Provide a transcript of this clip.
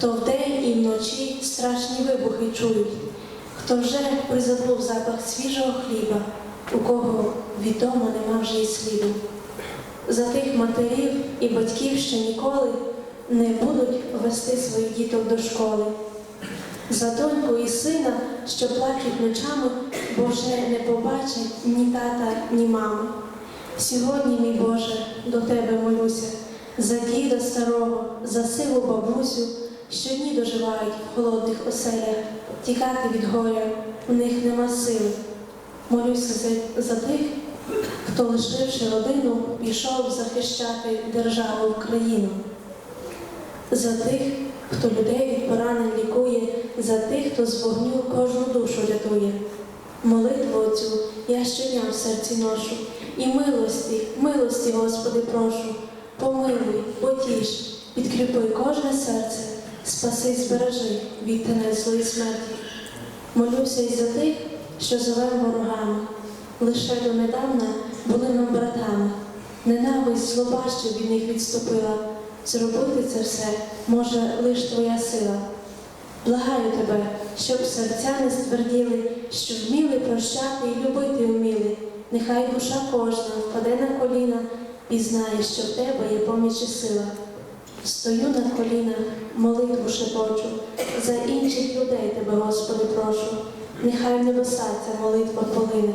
хто вдень і вночі страшні вибухи чують, хто вже призабув запах свіжого хліба, у кого відомо нема вже й сліду. За тих матерів і батьків, що ніколи не будуть вести своїх діток до школи. За доньку і сина, що плачуть ночами, бо вже не побачать ні тата, ні маму. Сьогодні, мій Боже, до Тебе молюся, за діда старого, за сиву бабусю, що дні доживають в холодних оселях, тікати від горя, у них нема сили. Молюся за, тих, хто, лишивши родину, пішов захищати державу Україну. За тих, хто людей від поранень лікує, за тих, хто з вогню кожну душу рятує. Молитву оцю я щодня в серці ношу, і милості, милості, Господи, прошу, помилуй, потіш, підкріпи кожне серце, спаси, збережи від тенець злої смерті. Молюся й за тих, що зовем ворогами, лише донедавна були нам братами. Ненависть злоба, що від них відступила. Зробити це все може лиш твоя сила. Благаю тебе, щоб серця не стверділи, щоб вміли прощати і любити вміли. Нехай душа кожна впаде на коліна і знає, що в тебе є поміч і сила. Стою на колінах, молитву шепочу, за інших людей тебе, Господи, прошу. Нехай в небеса ця молитва полине.